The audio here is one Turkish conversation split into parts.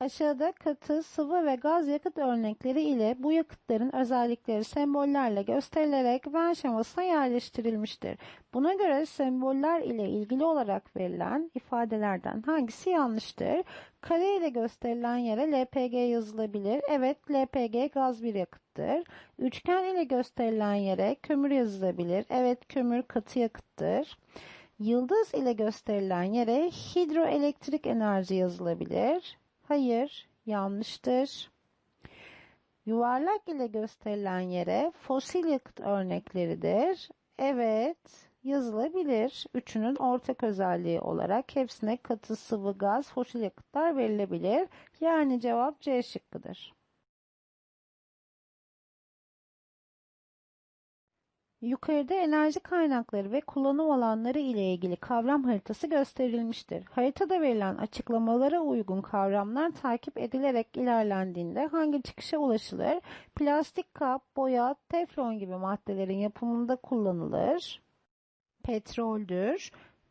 Aşağıda katı, sıvı ve gaz yakıt örnekleri ile bu yakıtların özellikleri sembollerle gösterilerek Venn şemasına yerleştirilmiştir. Buna göre semboller ile ilgili olarak verilen ifadelerden hangisi yanlıştır? Kare ile gösterilen yere LPG yazılabilir. Evet, LPG gaz bir yakıttır. Üçgen ile gösterilen yere kömür yazılabilir. Evet, kömür katı yakıttır. Yıldız ile gösterilen yere hidroelektrik enerji yazılabilir. Hayır, yanlıştır. Yuvarlak ile gösterilen yere fosil yakıt örnekleridir. Evet, yazılabilir. Üçünün ortak özelliği olarak hepsine katı sıvı gaz fosil yakıtlar verilebilir. Yani cevap C şıkkıdır. Yukarıda enerji kaynakları ve kullanım alanları ile ilgili kavram haritası gösterilmiştir. Haritada verilen açıklamalara uygun kavramlar takip edilerek ilerlendiğinde hangi çıkışa ulaşılır? Plastik kap, boya, teflon gibi maddelerin yapımında kullanılır. Petroldür.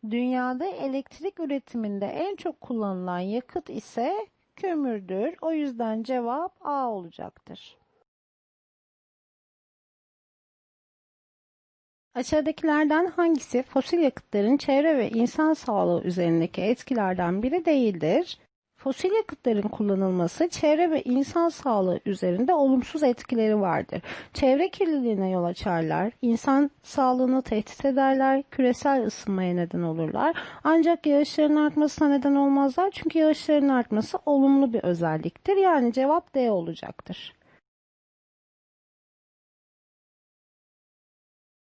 Dünyada elektrik üretiminde en çok kullanılan yakıt ise kömürdür. O yüzden cevap A olacaktır. Aşağıdakilerden hangisi fosil yakıtların çevre ve insan sağlığı üzerindeki etkilerden biri değildir? Fosil yakıtların kullanılması çevre ve insan sağlığı üzerinde olumsuz etkileri vardır. Çevre kirliliğine yol açarlar, insan sağlığını tehdit ederler, küresel ısınmaya neden olurlar. Ancak yağışların artmasına neden olmazlar çünkü yağışların artması olumlu bir özelliktir. Yani cevap D olacaktır.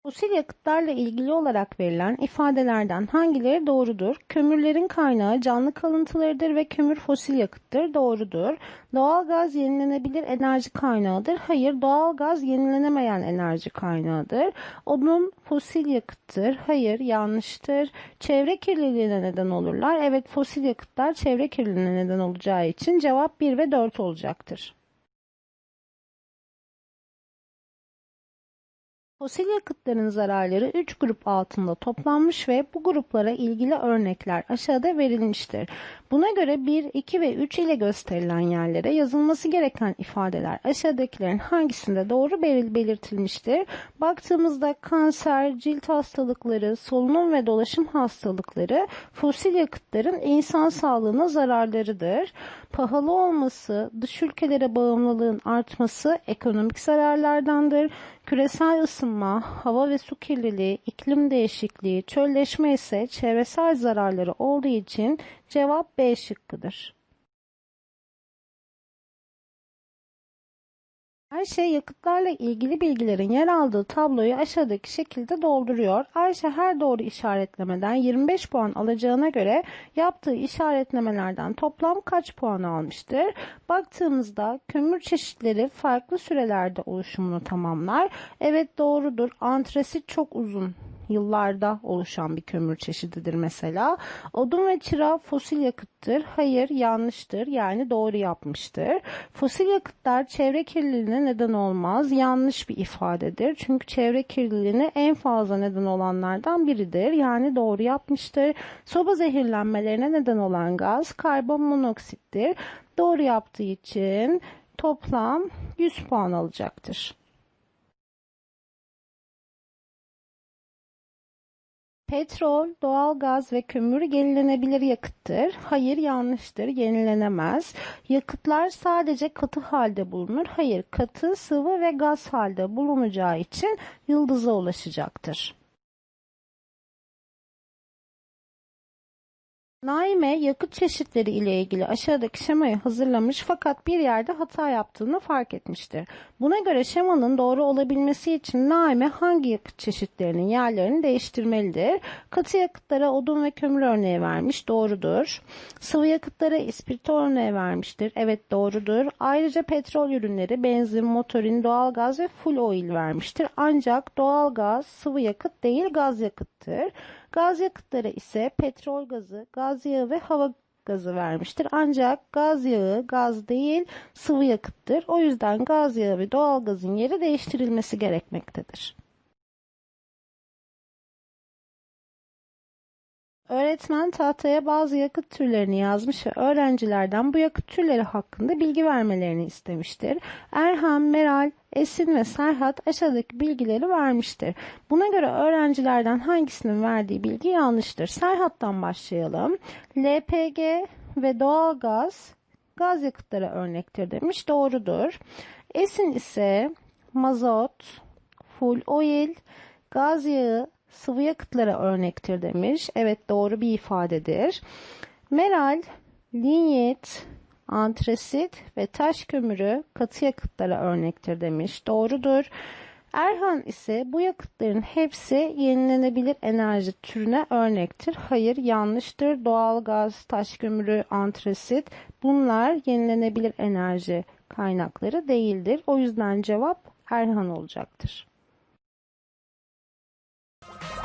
Fosil yakıtlarla ilgili olarak verilen ifadelerden hangileri doğrudur? Kömürlerin kaynağı canlı kalıntılarıdır ve kömür fosil yakıttır. Doğrudur. Doğal gaz yenilenebilir enerji kaynağıdır. Hayır, doğal gaz yenilenemeyen enerji kaynağıdır. Odun fosil yakıttır. Hayır, yanlıştır. Çevre kirliliğine neden olurlar. Evet, fosil yakıtlar çevre kirliliğine neden olacağı için cevap 1 ve 4 olacaktır. Fosil yakıtların zararları 3 grup altında toplanmış ve bu gruplara ilgili örnekler aşağıda verilmiştir. Buna göre 1, 2 ve 3 ile gösterilen yerlere yazılması gereken ifadeler aşağıdakilerin hangisinde doğru belirtilmiştir? Baktığımızda kanser, cilt hastalıkları, solunum ve dolaşım hastalıkları fosil yakıtların insan sağlığına zararlarıdır. Pahalı olması, dış ülkelere bağımlılığın artması ekonomik zararlardandır. Küresel ısınma, hava ve su kirliliği, iklim değişikliği, çölleşme ise çevresel zararları olduğu için cevap B şıkkıdır. Ayşe yakıtlarla ilgili bilgilerin yer aldığı tabloyu aşağıdaki şekilde dolduruyor. Ayşe her doğru işaretlemeden 25 puan alacağına göre yaptığı işaretlemelerden toplam kaç puan almıştır? Baktığımızda kömür çeşitleri farklı sürelerde oluşumunu tamamlar. Evet doğrudur. Antrasit çok uzun yıllarda oluşan bir kömür çeşididir mesela. Odun ve çıra fosil yakıttır. Hayır yanlıştır yani doğru yapmıştır. Fosil yakıtlar çevre kirliliğine neden olmaz. Yanlış bir ifadedir. Çünkü çevre kirliliğine en fazla neden olanlardan biridir. Yani doğru yapmıştır. Soba zehirlenmelerine neden olan gaz karbon monoksittir. Doğru yaptığı için toplam 100 puan alacaktır. Petrol, doğal gaz ve kömür yenilenebilir yakıttır. Hayır yanlıştır, yenilenemez. Yakıtlar sadece katı halde bulunur. Hayır, katı, sıvı ve gaz halde bulunacağı için yıldıza ulaşacaktır. Naime yakıt çeşitleri ile ilgili aşağıdaki şemayı hazırlamış fakat bir yerde hata yaptığını fark etmiştir. Buna göre şemanın doğru olabilmesi için Naime hangi yakıt çeşitlerinin yerlerini değiştirmelidir? Katı yakıtlara odun ve kömür örneği vermiş, doğrudur. Sıvı yakıtlara ispirto örneği vermiştir, evet doğrudur. Ayrıca petrol ürünleri, benzin, motorin, doğalgaz ve full oil vermiştir. Ancak doğalgaz sıvı yakıt değil gaz yakıttır. Gaz yakıtları ise petrol gazı, gaz yağı ve hava gazı vermiştir. Ancak gaz yağı gaz değil sıvı yakıttır. O yüzden gaz yağı ve doğal gazın yeri değiştirilmesi gerekmektedir. Öğretmen tahtaya bazı yakıt türlerini yazmış ve öğrencilerden bu yakıt türleri hakkında bilgi vermelerini istemiştir. Erhan, Meral, Esin ve Serhat aşağıdaki bilgileri vermiştir. Buna göre öğrencilerden hangisinin verdiği bilgi yanlıştır? Serhat'tan başlayalım. LPG ve doğalgaz gaz yakıtları örnektir demiş. Doğrudur. Esin ise mazot, full oil, gaz yağı, sıvı yakıtlara örnektir demiş. Evet doğru bir ifadedir. Meral, linyit, antresit ve taş kömürü katı yakıtlara örnektir demiş. Doğrudur. Erhan ise bu yakıtların hepsi yenilenebilir enerji türüne örnektir. Hayır yanlıştır. Doğalgaz, taş kömürü, antresit bunlar yenilenebilir enerji kaynakları değildir. O yüzden cevap Erhan olacaktır. Bye.